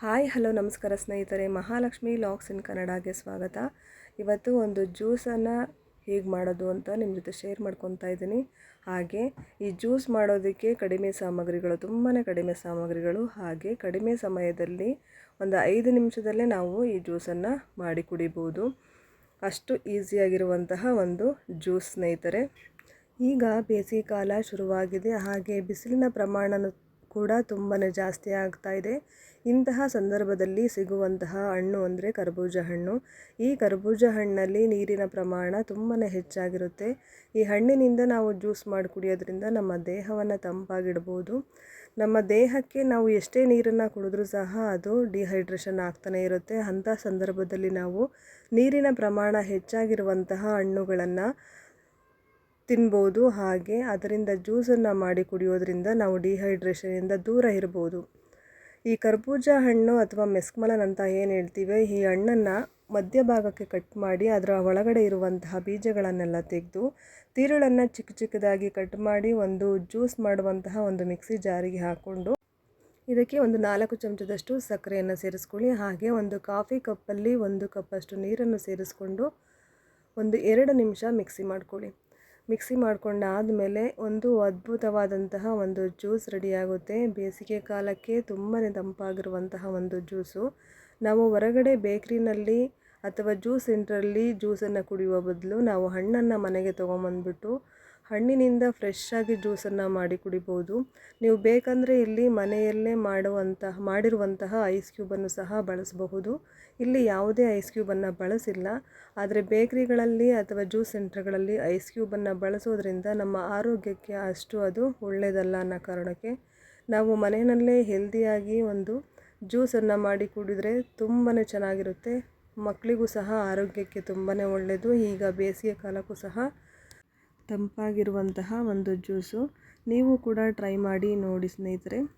Hi, hello, ನಮಸ್ಕಾರ ಸ್ನೇಹಿತರೆ. Mahalakshmi LOX ಇನ್ ಕನ್ನಡಗೆ ಸ್ವಾಗತ. ಇವತ್ತು ಒಂದು ಜ್ಯೂಸನ್ನು ಹೇಗೆ ಮಾಡೋದು ಅಂತ ನಿಮ್ಮ ಜೊತೆ ಶೇರ್ ಮಾಡ್ಕೊತಾ ಇದ್ದೀನಿ. ಹಾಗೆ, ಈ ಜ್ಯೂಸ್ ಮಾಡೋದಕ್ಕೆ ಕಡಿಮೆ ಸಾಮಗ್ರಿಗಳು ತುಂಬಾ ಕಡಿಮೆ ಸಾಮಗ್ರಿಗಳು, ಹಾಗೆ ಕಡಿಮೆ ಸಮಯದಲ್ಲಿ ಒಂದು ಐದು ನಿಮಿಷದಲ್ಲೇ ನಾವು ಈ ಜ್ಯೂಸನ್ನು ಮಾಡಿ ಕುಡಿಬೋದು. ಅಷ್ಟು ಈಸಿಯಾಗಿರುವಂತಹ ಒಂದು ಜ್ಯೂಸ್ ಸ್ನೇಹಿತರೆ. ಈಗ ಬೇಸಿಗೆ ಕಾಲ ಶುರುವಾಗಿದೆ. ಹಾಗೆ ಬಿಸಿಲಿನ ಪ್ರಮಾಣನೂ ಕೂಡ ತುಂಬಾ ಜಾಸ್ತಿ ಆಗ್ತಾ ಇದೆ. ಇಂತಹ ಸಂದರ್ಭದಲ್ಲಿ ಸಿಗುವಂತಹ ಹಣ್ಣು ಅಂದರೆ ಕರ್ಬೂಜ ಹಣ್ಣು. ಈ ಕರ್ಬೂಜ ಹಣ್ಣಲ್ಲಿ ನೀರಿನ ಪ್ರಮಾಣ ತುಂಬಾ ಹೆಚ್ಚಾಗಿರುತ್ತೆ. ಈ ಹಣ್ಣಿನಿಂದ ನಾವು ಜ್ಯೂಸ್ ಮಾಡಿ ಕುಡಿಯೋದ್ರಿಂದ ನಮ್ಮ ದೇಹವನ್ನು ತಂಪಾಗಿಡ್ಬೋದು. ನಮ್ಮ ದೇಹಕ್ಕೆ ನಾವು ಎಷ್ಟೇ ನೀರನ್ನು ಕುಡಿದ್ರೂ ಸಹ ಅದು ಡಿಹೈಡ್ರೇಷನ್ ಆಗ್ತಾನೆ ಇರುತ್ತೆ. ಅಂಥ ಸಂದರ್ಭದಲ್ಲಿ ನಾವು ನೀರಿನ ಪ್ರಮಾಣ ಹೆಚ್ಚಾಗಿರುವಂತಹ ಹಣ್ಣುಗಳನ್ನು ತಿನ್ಬೋದು ಹಾಗೆ ಅದರಿಂದ ಜ್ಯೂಸನ್ನು ಮಾಡಿ ಕುಡಿಯೋದ್ರಿಂದ ನಾವು ಡಿಹೈಡ್ರೇಷನಿಂದ ದೂರ ಇರ್ಬೋದು. ಈ ಕರ್ಬೂಜ ಹಣ್ಣು ಅಥವಾ ಮೆಸ್ಕ್ಮಲನ್ ಅಂತ ಏನು ಹೇಳ್ತೀವಿ ಈ ಹಣ್ಣನ್ನು ಮಧ್ಯಭಾಗಕ್ಕೆ ಕಟ್ ಮಾಡಿ ಅದರ ಒಳಗಡೆ ಇರುವಂತಹ ಬೀಜಗಳನ್ನೆಲ್ಲ ತೆಗೆದು ತಿರುಳನ್ನು ಚಿಕ್ಕ ಚಿಕ್ಕದಾಗಿ ಕಟ್ ಮಾಡಿ ಒಂದು ಜ್ಯೂಸ್ ಮಾಡುವಂತಹ ಒಂದು ಮಿಕ್ಸಿ ಜಾರಿಗೆ ಹಾಕ್ಕೊಂಡು ಇದಕ್ಕೆ ಒಂದು ನಾಲ್ಕು ಚಮಚದಷ್ಟು ಸಕ್ಕರೆಯನ್ನು ಸೇರಿಸ್ಕೊಳ್ಳಿ. ಹಾಗೆ ಒಂದು ಕಾಫಿ ಕಪ್ಪಲ್ಲಿ ಒಂದು ಕಪ್ಪಷ್ಟು ನೀರನ್ನು ಸೇರಿಸ್ಕೊಂಡು ಒಂದು ಎರಡು ನಿಮಿಷ ಮಿಕ್ಸಿ ಮಾಡ್ಕೊಳ್ಳಿ. ಮಿಕ್ಸಿ ಮಾಡ್ಕೊಂಡಾದಮೇಲೆ ಒಂದು ಅದ್ಭುತವಾದಂತಹ ಒಂದು ಜ್ಯೂಸ್ ರೆಡಿಯಾಗುತ್ತೆ. ಬೇಸಿಗೆ ಕಾಲಕ್ಕೆ ತುಂಬಾ ತಂಪಾಗಿರುವಂತಹ ಒಂದು ಜ್ಯೂಸು. ನಾವು ಹೊರಗಡೆ ಬೇಕ್ರಿನಲ್ಲಿ ಅಥವಾ ಜ್ಯೂಸ್ ಸೆಂಟ್ರಲ್ಲಿ ಜ್ಯೂಸನ್ನು ಕುಡಿಯುವ ಬದಲು ನಾವು ಹಣ್ಣನ್ನು ಮನೆಗೆ ತೊಗೊಂಬಂದ್ಬಿಟ್ಟು ಹಣ್ಣಿನಿಂದ ಫ್ರೆಶ್ಶಾಗಿ ಜ್ಯೂಸನ್ನು ಮಾಡಿ ಕುಡಿಬೋದು. ನೀವು ಬೇಕಂದರೆ ಇಲ್ಲಿ ಮನೆಯಲ್ಲೇ ಮಾಡುವಂತಹ, ಮಾಡಿರುವಂತಹ ಐಸ್ ಕ್ಯೂಬನ್ನು ಸಹ ಬಳಸಬಹುದು. ಇಲ್ಲಿ ಯಾವುದೇ ಐಸ್ ಕ್ಯೂಬನ್ನು ಬಳಸಿಲ್ಲ. ಆದರೆ ಬೇಕ್ರಿಗಳಲ್ಲಿ ಅಥವಾ ಜ್ಯೂಸ್ ಸೆಂಟರ್ಗಳಲ್ಲಿ ಐಸ್ ಕ್ಯೂಬನ್ನು ಬಳಸೋದ್ರಿಂದ ನಮ್ಮ ಆರೋಗ್ಯಕ್ಕೆ ಅಷ್ಟು ಅದು ಒಳ್ಳೆಯದಲ್ಲ ಅನ್ನೋ ಕಾರಣಕ್ಕೆ ನಾವು ಮನೆಯಲ್ಲೇ ಹೆಲ್ದಿಯಾಗಿ ಒಂದು ಜ್ಯೂಸನ್ನು ಮಾಡಿ ಕುಡಿದ್ರೆ ತುಂಬಾ ಚೆನ್ನಾಗಿರುತ್ತೆ. ಮಕ್ಕಳಿಗೂ ಸಹ ಆರೋಗ್ಯಕ್ಕೆ ತುಂಬಾ ಒಳ್ಳೆಯದು ಈಗ ಬೇಸಿಗೆ ಕಾಲಕ್ಕೂ ಸಹ ತಂಪಾಗಿರುವಂತಹ ಒಂದು ಜ್ಯೂಸು. ನೀವು ಕೂಡ ಟ್ರೈ ಮಾಡಿ ನೋಡಿ ಸ್ನೇಹಿತರೆ.